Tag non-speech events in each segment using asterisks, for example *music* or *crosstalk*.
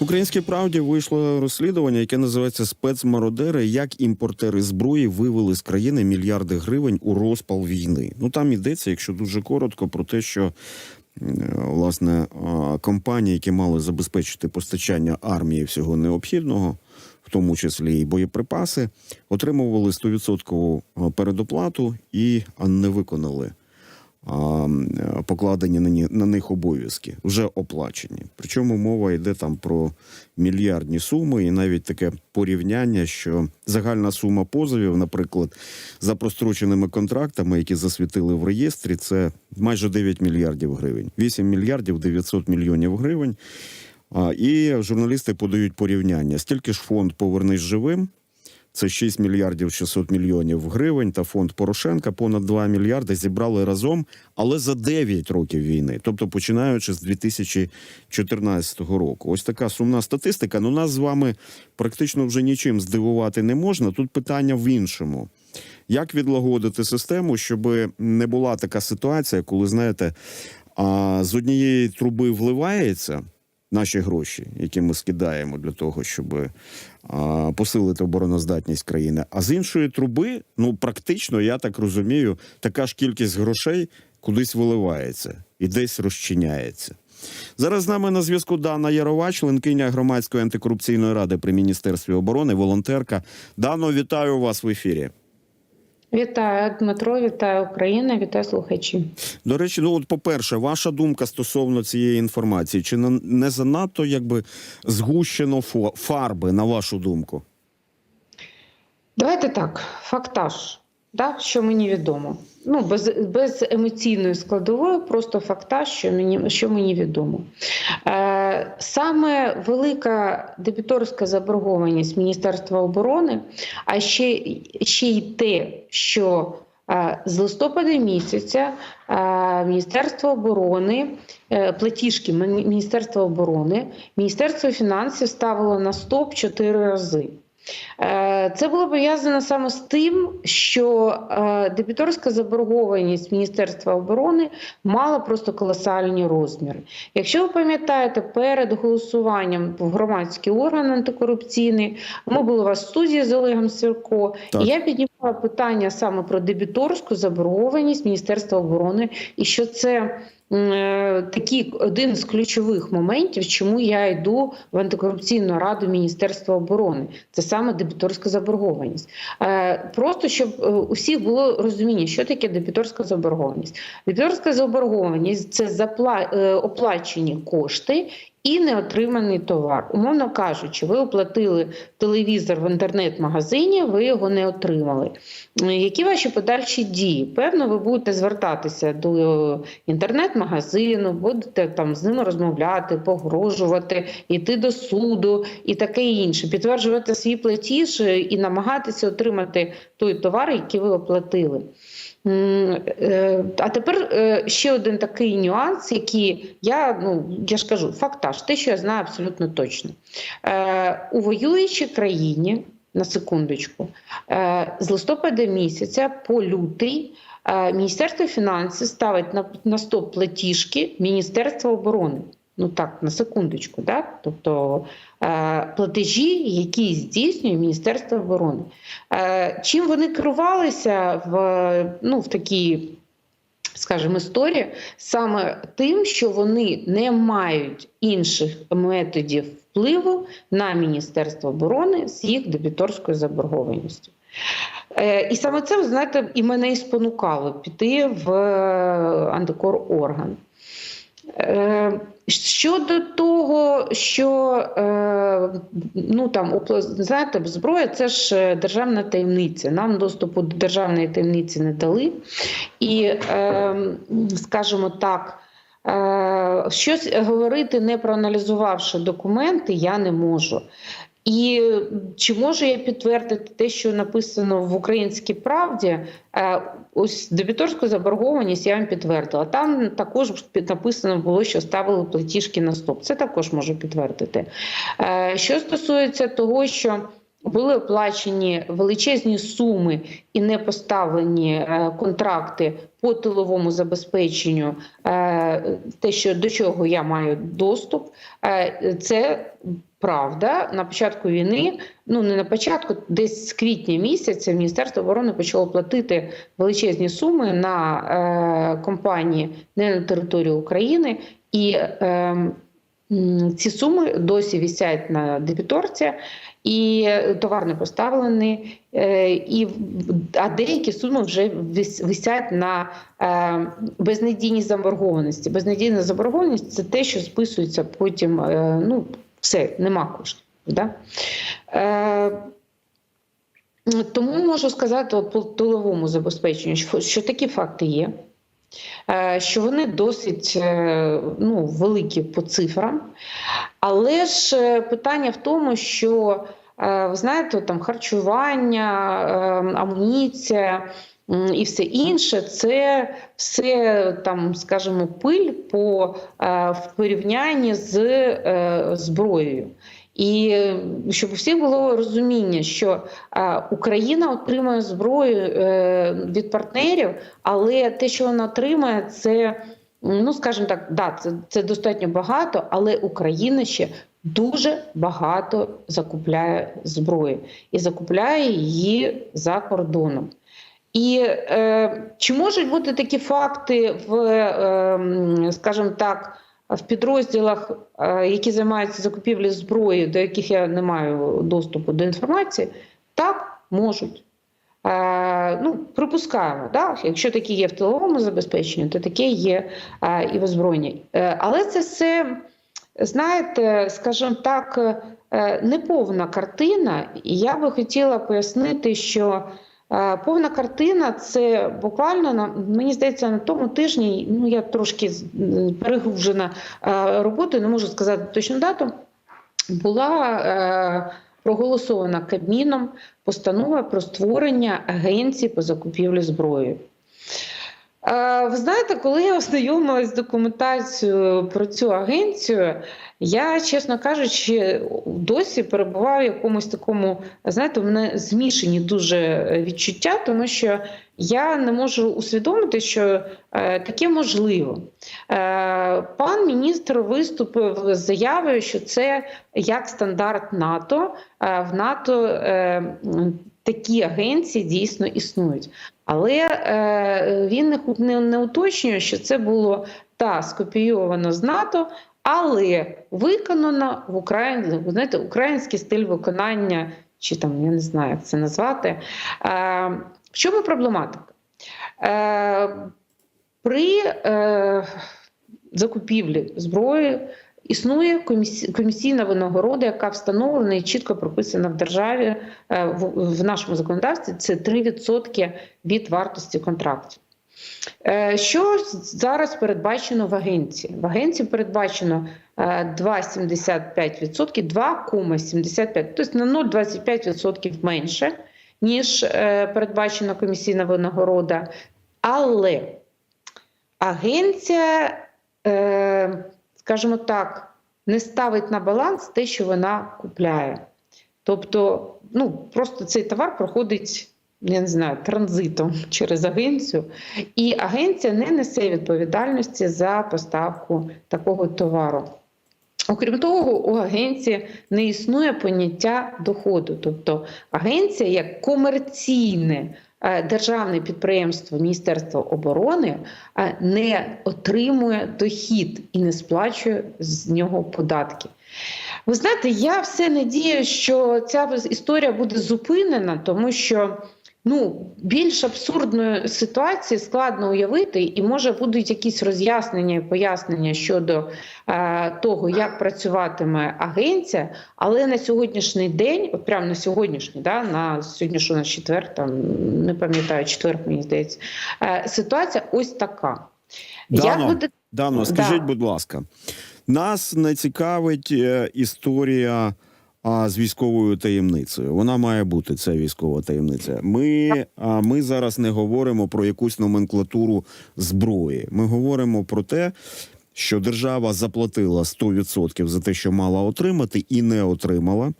Українській правді вийшло розслідування, яке називається спецмародери, як імпортери зброї вивели з країни мільярди гривень у розпал війни. Ну там йдеться, якщо дуже коротко, про те, що власне компанії, які мали забезпечити постачання армії всього необхідного, в тому числі і боєприпаси, отримували 100% передоплату і не виконали покладені на, на них обов'язки, вже оплачені. Причому мова йде там про мільярдні суми, і навіть таке порівняння, що загальна сума позовів, наприклад, за простроченими контрактами, які засвітили в реєстрі, це майже 9 мільярдів гривень, 8 мільярдів 900 мільйонів гривень. І журналісти подають порівняння. Стільки ж фонд Повернись живим. Це 6 мільярдів 600 мільйонів гривень та фонд Порошенка понад 2 мільярди зібрали разом, але за 9 років війни, тобто починаючи з 2014 року. Ось така сумна статистика. Ну нас з вами практично вже нічим здивувати не можна. Тут питання в іншому. Як відлагодити систему, щоб не була така ситуація, коли знаєте, з однієї труби вливається наші гроші, які ми скидаємо для того, щоб а, посилити обороноздатність країни. А з іншої труби, ну практично, я так розумію, така ж кількість грошей кудись виливається і десь розчиняється. Зараз з нами на зв'язку Дана Яровач, членкиня громадської антикорупційної ради при міністерстві оборони, волонтерка. Дано, вітаю вас в ефірі. Вітаю, Дмитро, вітаю Україна, вітаю слухачі. До речі, ну от по-перше, ваша думка стосовно цієї інформації, чи не- занадто якби згущено фарби, на вашу думку? Давайте так, фактаж, да, що мені відомо. Ну, без, без емоційної складової, просто фактаж, що мені, що мені відомо. Е, саме велика дебіторська заборгованість Міністерства оборони, а ще, ще й те, що е, з листопада місяця е, Міністерство оборони, е, платіжки Мін- Міністерства оборони, Міністерство фінансів ставило на стоп чотири рази. Е, Це було пов'язано саме з тим, що е, дебіторська заборгованість Міністерства оборони мала просто колосальні розміри. Якщо ви пам'ятаєте, перед голосуванням в громадський орган антикорупційний ми були у вас в студії з Олегом Сірко, Так. і я піднімала питання саме про дебіторську заборгованість Міністерства оборони, і що це е, такий один з ключових моментів, чому я йду в антикорупційну раду Міністерства оборони. Це саме дебіторська заборгованість. Е, Просто щоб е, у всіх було розуміння, що таке дебіторська заборгованість. Дебіторська заборгованість це запла... е, оплачені кошти. І неотриманий товар, умовно кажучи, ви оплатили телевізор в інтернет-магазині, ви його не отримали. Е, Які ваші подальші дії? Певно, ви будете звертатися до інтернет-магазину, будете там з ними розмовляти, погрожувати, йти до суду і таке інше, підтверджувати свій платіж е, і намагатися отримати той товар, який ви оплатили. Е, А тепер е, ще один такий нюанс, який я ну я ж кажу, фактаж, те, що я знаю абсолютно точно. Е, У воюючій країні на секундочку, з листопада місяця по лютий Міністерство фінансів ставить на, на стоп платіжки Міністерства оборони. Ну так, на секундочку, да? тобто е, платежі, які здійснює Міністерство оборони. Е, чим вони керувалися в, ну, в такій, скажімо, історії, саме тим, що вони не мають інших методів впливу на Міністерство оборони з їх дебіторською заборгованістю. Е, І саме це, ви знаєте, і мене і спонукало піти в е, антикор-орган. Щодо того, що е, ну там знаєте, зброя це ж е, державна таємниця. Нам доступу до державної таємниці не дали. І, е, скажімо так, е, щось говорити, не проаналізувавши документи, я не можу. І чи можу я підтвердити те, що написано в українській правді? Е, Ось дебіторську заборгованість я вам підтвердила. Там також написано було, що ставили платіжки на стоп. Це також можу підтвердити. Е, Що стосується того, що були оплачені величезні суми і не поставлені е, контракти по тиловому забезпеченню, е, те, що до чого я маю доступ, е, це правда. На початку війни, ну не на початку, десь з квітня місяця Міністерство оборони почало платити величезні суми на компанії не на території України і. Е, ці суми досі висять на дебіторці, і товар не поставлений, е, і, а деякі суми вже висять на е, безнадійній заборгованості. Безнадійна заборгованість це те, що списується потім. е, Ну, все, нема коштів. Да? Е, тому можу сказати по тиловому забезпеченню, що такі факти є. Е, Що вони досить е, ну, великі по цифрам, але ж е, питання в тому, що ви знаєте, там харчування, амуніція і все інше, це все там, скажімо, пиль по в порівнянні з зброєю. І е, щоб у всіх було розуміння, що е, Україна отримує зброю е, від партнерів, але те, що вона отримує, це ну скажімо так, да, це, це достатньо багато, але Україна ще дуже багато закупляє зброї і закупляє її за кордоном. І е, чи можуть бути такі факти в, е, скажімо так, в підрозділах, е, які займаються закупівлею зброї, до яких я не маю доступу до інформації? Так, можуть. Е, ну, припускаємо, да? якщо такі є в тиловому забезпеченні, то таке є е, і в озброєнні. Але це все, знаєте, скажімо так, неповна картина. І я би хотіла пояснити, що повна картина це буквально на мені здається на тому тижні. Ну я трошки перегружена е, роботою, не можу сказати точну дату. Була е, проголосована Кабміном постанова про створення агенції по закупівлі зброї. Ви знаєте, коли я ознайомилась з документацією про цю агенцію, я, чесно кажучи, досі перебуваю в якомусь такому, знаєте, в мене змішані дуже відчуття, тому що я не можу усвідомити, що е, таке можливо. Е, пан міністр виступив з заявою, що це як стандарт НАТО. Е, в НАТО такі агенції дійсно існують. Але е, він не, не, уточнює, що це було та скопійовано з НАТО, але виконано в Україні, знаєте, український стиль виконання, чи там я не знаю, як це назвати. Е, в чому проблематика? Е, при е, закупівлі зброї існує комісійна винагорода, яка встановлена і чітко прописана в державі е, в, нашому законодавстві. Це 3% від вартості контрактів. Е, Що зараз передбачено в агенції? В агенції передбачено е, 2,75%, 2,75%, тобто на 0,25% менше, ніж передбачена комісійна винагорода. Але агенція, скажімо так, не ставить на баланс те, що вона купляє. Тобто, ну просто цей товар проходить. Я не знаю, транзитом *laughs* через агенцію, і агенція не несе відповідальності за поставку такого товару. Окрім того, у агенції не існує поняття доходу. Тобто агенція як комерційне державне підприємство Міністерства оборони е, не отримує дохід і не сплачує з нього податки. Ви знаєте, я все надію, що ця історія буде зупинена, тому що ну, більш абсурдної ситуації складно уявити, і може будуть якісь роз'яснення і пояснення щодо е, того, як працюватиме агенція. Але на сьогоднішній день, от прямо на сьогоднішній, да, на сьогодні, що на четвер, там не пам'ятаю, четвер, мені здається, е, ситуація ось така. Дано, буде Дано, скажіть, Да. будь ласка, нас не цікавить е, історія а, з військовою таємницею. Вона має бути ця військова таємниця. Ми, а, ми зараз не говоримо про якусь номенклатуру зброї. Ми говоримо про те, що держава заплатила 100% за те, що мала отримати, і не отримала.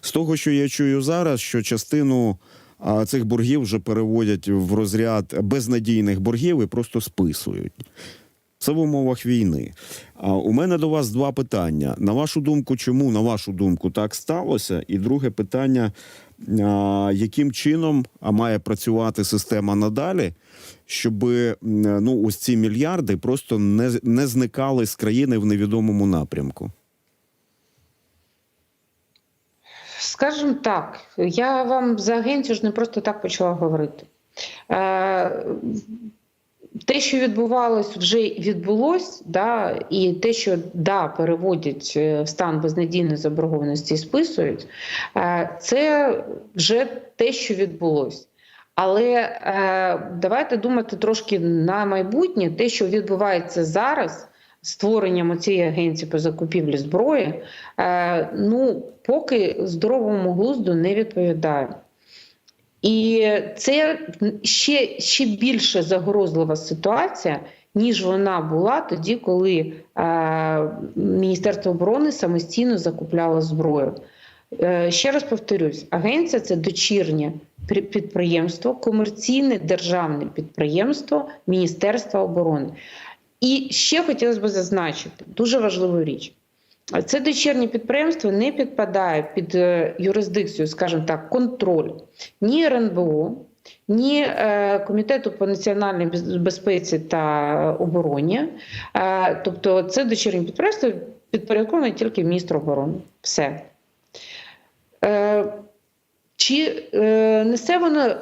З того, що я чую зараз, що частину а, цих боргів вже переводять в розряд безнадійних боргів і просто списують. Це в умовах війни. А у мене до вас два питання. На вашу думку, чому на вашу думку так сталося? І друге питання: а, яким чином має працювати система надалі, щоб ну ось ці мільярди просто не, не зникали з країни в невідомому напрямку? Скажімо так, я вам за агенцію ж не просто так почала говорити. Те, що відбувалось, вже відбулось, да, і те, що да, переводять е, в стан безнадійної заборгованості і списують, е, це вже те, що відбулось. Але е, давайте думати трошки на майбутнє, те, що відбувається зараз. Створенням цієї агенції по закупівлі зброї, ну поки здоровому глузду не відповідає. І це ще, ще більше загрозлива ситуація, ніж вона була тоді, коли е, Міністерство оборони самостійно закупляло зброю. Е, ще раз повторюсь: агенція це дочірнє підприємство, комерційне державне підприємство Міністерства оборони. І ще хотілося б зазначити дуже важливу річ. Це дочірнє підприємство не підпадає під е, юрисдикцію, скажімо так, контроль ні РНБО, ні е, Комітету по національній безпеці та обороні. Е, Тобто це дочірнє підприємство підпорядковане тільки міністру оборони. Все. Чи е, несе воно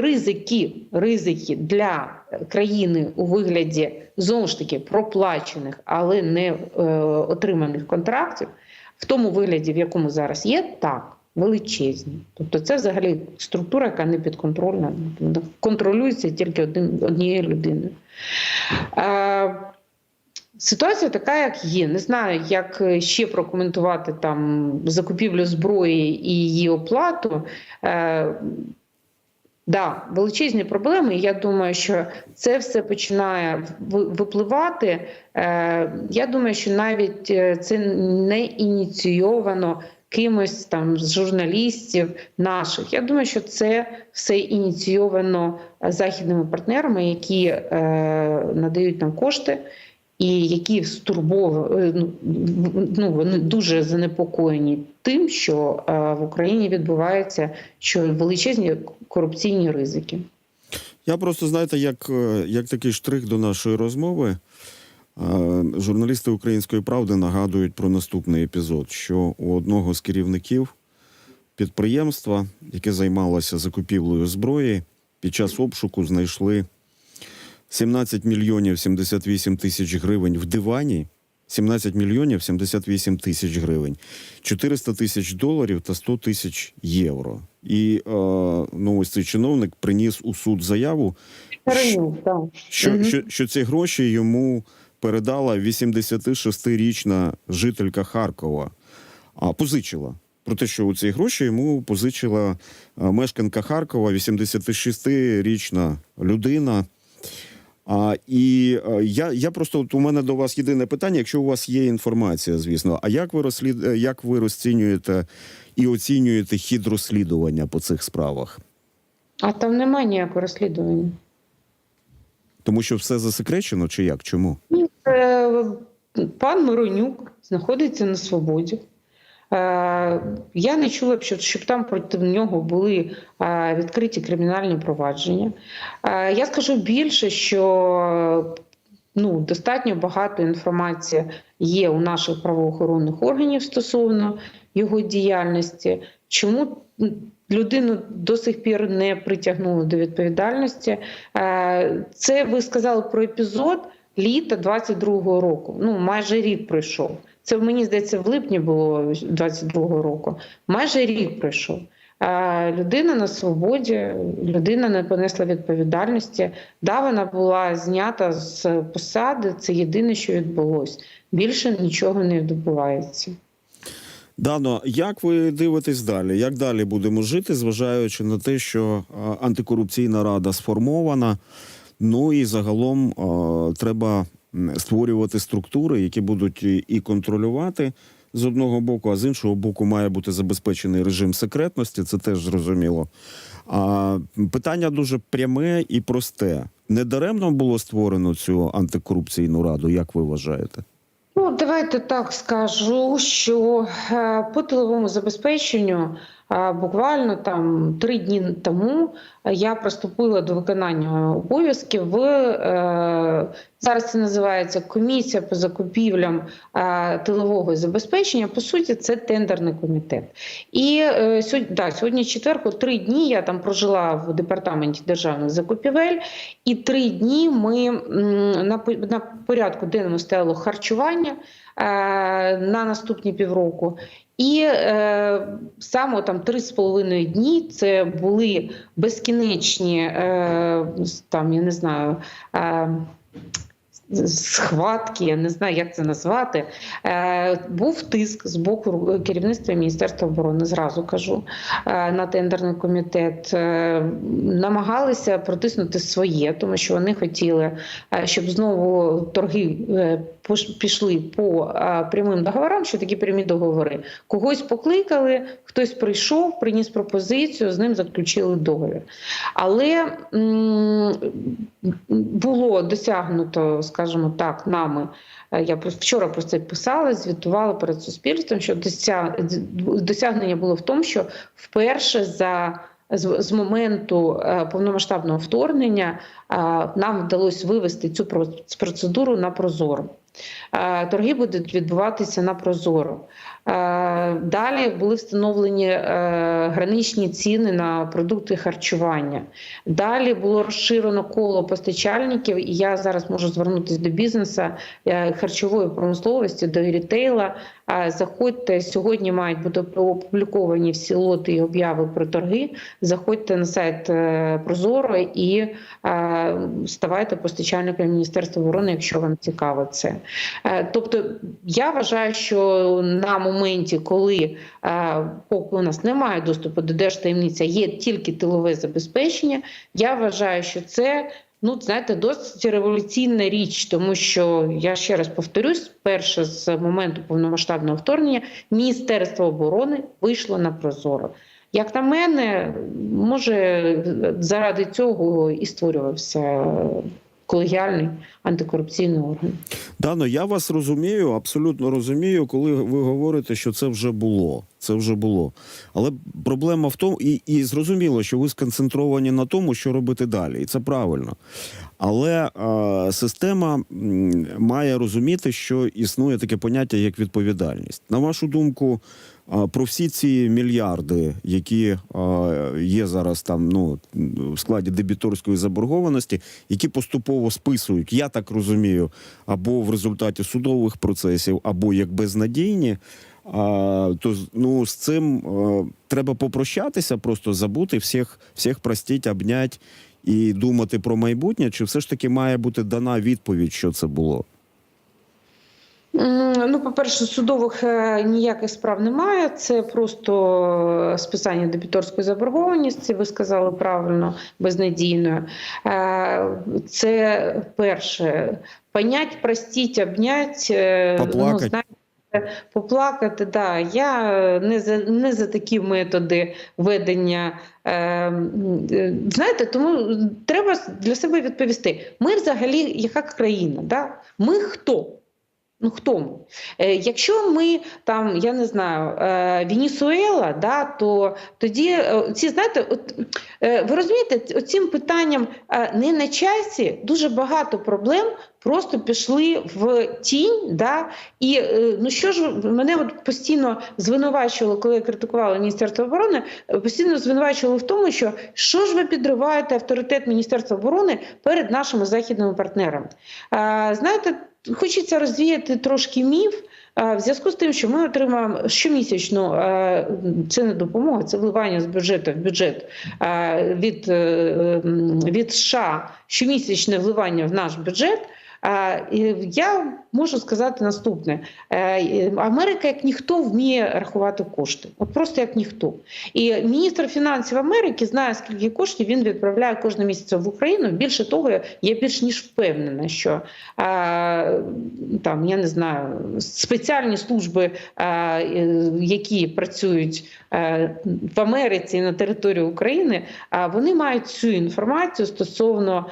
ризики, ризики для країни у вигляді знову ж таки проплачених, але не е, отриманих контрактів, в тому вигляді, в якому зараз є, так, величезні. Тобто це взагалі структура, яка не підконтрольна, контролюється тільки один, однією людиною. Е, Ситуація така, як є. Не знаю, як ще прокоментувати там закупівлю зброї і її оплату. Е, да, величезні проблеми. Я думаю, що це все починає випливати. Е, я думаю, що навіть е, це не ініційовано кимось там з журналістів наших. Я думаю, що це все ініційовано е, західними партнерами, які е, надають нам кошти. І які стурбовані, ну, ну вони дуже занепокоєні тим, що е, в Україні відбувається що величезні корупційні ризики. Я просто знаєте, як, е, як такий штрих до нашої розмови. е, Журналісти Української правди нагадують про наступний епізод, що у одного з керівників підприємства, яке займалося закупівлею зброї, під час обшуку знайшли 17 мільйонів 78 тисяч гривень в дивані, 17 мільйонів 78 тисяч гривень, 400 тисяч доларів та 100 тисяч євро. І е, ну, ось цей чиновник приніс у суд заяву, так. що, що, що ці гроші йому передала 86-річна жителька Харкова, а позичила. Про те, що у ці гроші йому позичила е, мешканка Харкова, 86-річна людина. А, і е, я, я просто от у мене до вас єдине питання, якщо у вас є інформація, звісно. А як ви розслід... е, як ви розцінюєте і оцінюєте хід розслідування по цих справах? А там немає ніякого розслідування. Тому що все засекречено, чи як? Чому? Ні, е, Пан Миронюк знаходиться на свободі. Е, Я не чула б, щоб, там проти нього були е, відкриті кримінальні провадження. Е, Я скажу більше, що ну, достатньо багато інформації є у наших правоохоронних органів стосовно його діяльності. Чому людину до сих пір не притягнули до відповідальності? Це ви сказали про епізод літа 22-го року. Ну, майже рік пройшов. Це мені здається, в липні було 22-го року. Майже рік пройшов. Е, Людина на свободі, людина не понесла відповідальності. Да, вона була знята з посади. Це єдине, що відбулося. Більше нічого не відбувається. Дано, як ви дивитесь далі? Як далі будемо жити, зважаючи на те, що антикорупційна рада сформована? Ну і загалом а, треба створювати структури, які будуть і- контролювати з одного боку, а з іншого боку, має бути забезпечений режим секретності. Це теж зрозуміло. А питання дуже пряме і просте. Недаремно було створено цю антикорупційну раду, як ви вважаєте? Ну, давайте так скажу, що е, по тиловому забезпеченню буквально там три дні тому я приступила до виконання обов'язків в е, зараз це називається комісія по закупівлям е, тилового забезпечення. По суті, це тендерний комітет. І е, сьогодні, да, сьогодні четвер, три дні я там прожила в департаменті державних закупівель, і три дні ми на, порядку денному стояло харчування на наступні півроку. І е, саме там три з половиною дні це були безкінечні, е, там я не знаю. Е, Схватки, я не знаю, як це назвати. Е, був тиск з боку керівництва Міністерства оборони, зразу кажу, е, на тендерний комітет. Е, намагалися протиснути своє, тому що вони хотіли, е, щоб знову торги е, пішли по прямим договорам, що такі прямі договори. Когось покликали, хтось прийшов, приніс пропозицію, з ним заключили договір. Але було досягнуто, скажімо так, нами. е, Я вчора про це писала, звітувала перед суспільством, що дося- досягнення було в тому, що вперше за з, моменту е, повномасштабного вторгнення е, нам вдалося вивести цю про- процедуру на прозоро. Е, Торги будуть відбуватися на прозоро. Е, Далі були встановлені е, граничні ціни на продукти харчування. Далі було розширено коло постачальників, і я зараз можу звернутися до бізнесу е, харчової промисловості, до рітейла. Заходьте сьогодні, мають бути опубліковані всі лоти і обяви про торги. Заходьте на сайт Прозоро і ставайте постачальником Міністерства оборони, якщо вам цікаво це. Тобто, я вважаю, що на моменті, коли е, поки у нас немає доступу до держтаємниці, а є тільки тилове забезпечення, я вважаю, що це. Ну, знаєте, досить революційна річ, тому що я ще раз повторюсь: перше з моменту повномасштабного вторгнення Міністерство оборони вийшло на прозоро. Як на мене, може заради цього і створювався колегіальний антикорупційний орган. Дано, я вас розумію, абсолютно розумію, коли ви говорите, що це вже було. Це вже було. Але проблема в тому, і, і зрозуміло, що ви сконцентровані на тому, що робити далі, і це правильно. Але е, система має розуміти, що існує таке поняття як відповідальність. На вашу думку, про всі ці мільярди, які є зараз там ну, в складі дебіторської заборгованості, які поступово списують, я так розумію, або в результаті судових процесів, або як безнадійні. А, то ну з цим е, треба попрощатися, просто забути всіх, всіх простіть, обнять і думати про майбутнє, чи все ж таки має бути дана відповідь, що це було? Ну, по-перше, судових е, ніяких справ немає. Це просто е, списання дебіторської заборгованості. Ви сказали правильно, безнадійною. Е, Це перше. Понять, простіть, обнять. Поплакать. Ну, знаєте, Поплакати, да. Я не за не за такі методи ведення. Е, знаєте, тому треба для себе відповісти. Ми взагалі, яка країна? Да? Ми хто? Ну хто? Е, якщо ми там, я не знаю, е, Венесуела, да, то тоді е, ці знаєте, от ви розумієте, цим питанням не на часі дуже багато проблем просто пішли в тінь. Да, і ну що ж мене от постійно звинувачували, коли я критикувала Міністерство оборони, постійно звинувачували в тому, що що ж ви підриваєте авторитет Міністерства оборони перед нашими західними партнерами. Знаєте, хочеться розвіяти трошки міф. В зв'язку з тим, що ми отримаємо щомісячно, е, це не допомога, це вливання з бюджету в бюджет від, е, від США, щомісячне вливання в наш бюджет. Я можу сказати наступне: Е, Америка, як ніхто, вміє рахувати кошти. От просто як ніхто. І міністр фінансів Америки знає, скільки коштів він відправляє кожного місяця в Україну. Більше того, я більш ніж впевнена, що там я не знаю спеціальні служби, які працюють е, в Америці на території України, вони мають цю інформацію стосовно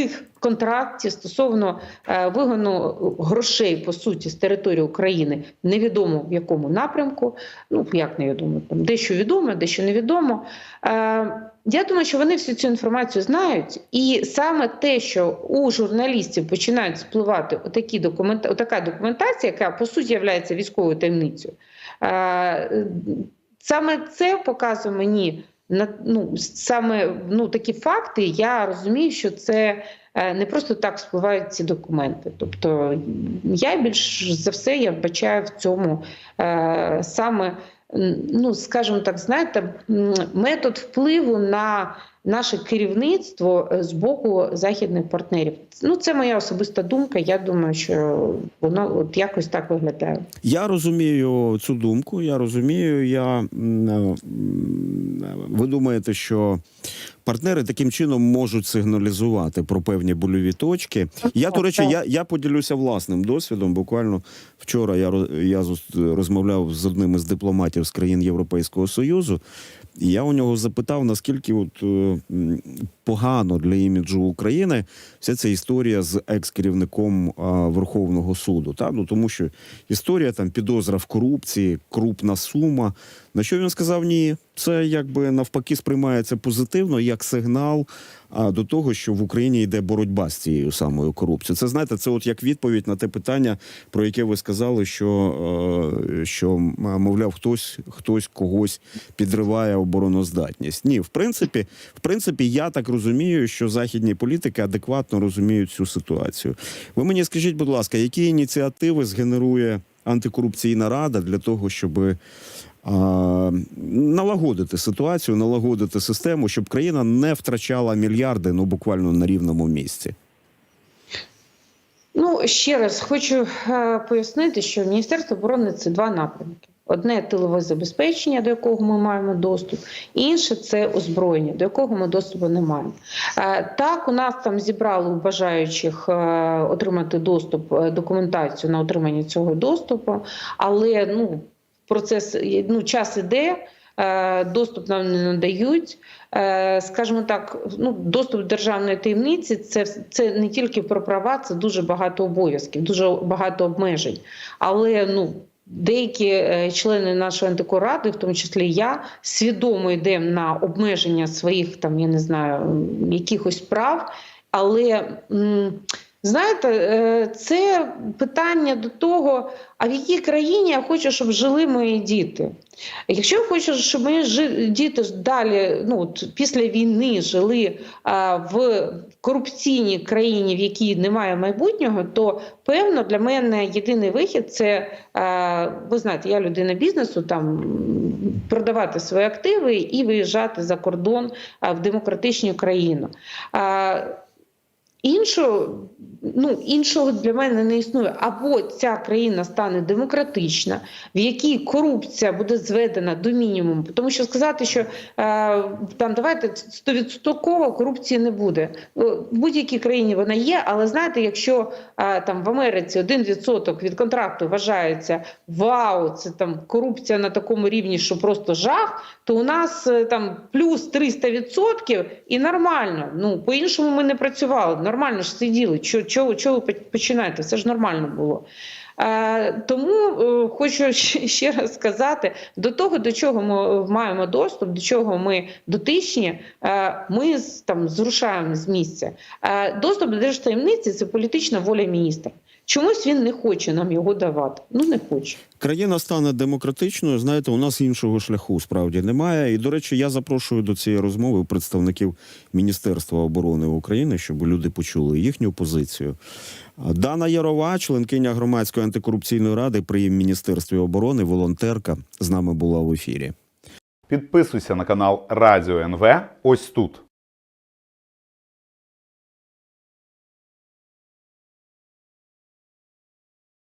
цих контрактів, стосовно е, вигону грошей по суті з території України, невідомо в якому напрямку. Ну як невідомо, там дещо відомо, дещо невідомо. Е, я думаю, що вони всю цю інформацію знають, і саме те, що у журналістів починають спливати отакі документ, отака документація, яка по суті є військовою таємницею, е, саме це показує мені ну саме ну такі факти. Я розумію, що це е, не просто так спливають ці документи. Тобто я більш за все я вбачаю в цьому е, саме. Ну, скажімо так, знаєте, метод впливу на наше керівництво е, з боку західних партнерів. Ну, це моя особиста думка. Я думаю, що воно от якось так виглядає. Я розумію цю думку. Я розумію. Я е, м, ви думаєте, що партнери таким чином можуть сигналізувати про певні больові точки. Я до речі, я, я поділюся власним досвідом. Буквально вчора я я розмовляв з одним із дипломатів з країн Європейського союзу. І я у нього запитав, наскільки от е, погано для іміджу України вся ця історія з екс-керівником Верховного суду. Та? Ну, тому що історія там підозра в корупції, крупна сума. На що він сказав ні, це якби навпаки сприймається позитивно як сигнал а, до того, що в Україні йде боротьба з цією самою корупцією. Це знаєте, це от як відповідь на те питання, про яке ви сказали, що, е, що мовляв, хтось хтось когось підриває обороноздатність. Ні, в принципі, в принципі, я так розумію, що західні політики адекватно розуміють цю ситуацію. Ви мені скажіть, будь ласка, які ініціативи згенерує антикорупційна рада для того, щоб налагодити ситуацію, налагодити систему, щоб країна не втрачала мільярди ну буквально на рівному місці. Ну ще раз хочу е, пояснити, що Міністерство оборони це два напрямки: одне тилове забезпечення, до якого ми маємо доступ, інше це озброєння, до якого ми доступу не маємо. Е, так, у нас там зібрали бажаючих е, отримати доступ документацію на отримання цього доступу, але ну процес ну час іде. е, Доступ нам не надають, Е, скажімо так, ну доступ до державної таємниці це, це не тільки про права, це дуже багато обов'язків, дуже багато обмежень. Але ну. Деякі е, члени нашої антикоради, в тому числі я, свідомо йдемо на обмеження своїх там, я не знаю, якихось прав. Але м, знаєте, е, це питання до того, а в якій країні я хочу, щоб жили мої діти. Якщо я хочу, щоб мої діти далі, ну після війни жили в корупційній країні, в якій немає майбутнього, то певно для мене єдиний вихід це ви знаєте, я людина бізнесу, там продавати свої активи і виїжджати за кордон в демократичну країну. Іншого, ну, іншого для мене не існує. Або ця країна стане демократична, в якій корупція буде зведена до мінімуму. Тому що сказати, що е, там давайте стовідсотково корупції не буде. Е, В будь-якій країні вона є, але знаєте, якщо е, там в Америці 1% від контракту вважається вау, це там корупція на такому рівні, що просто жах, то у нас е, там плюс 300% і нормально. Ну по-іншому ми не працювали. Нормально ж сиділи. Чого, ви починаєте? Це ж нормально було. Е, тому е, хочу *laughs* ще, раз сказати: до того, до чого ми маємо доступ, до чого ми дотичні, е, ми там зрушаємо з місця. Е, доступ до держтаємниці це політична воля міністра. Чомусь він не хоче нам його давати. Ну не хоче. Країна стане демократичною. Знаєте, у нас іншого шляху справді немає. І до речі, я запрошую до цієї розмови представників Міністерства оборони України, щоб люди почули їхню позицію. Дана Ярова, членкиня громадської антикорупційної ради при міністерстві оборони, волонтерка, з нами була в ефірі. Підписуйся на канал Радіо НВ ось тут.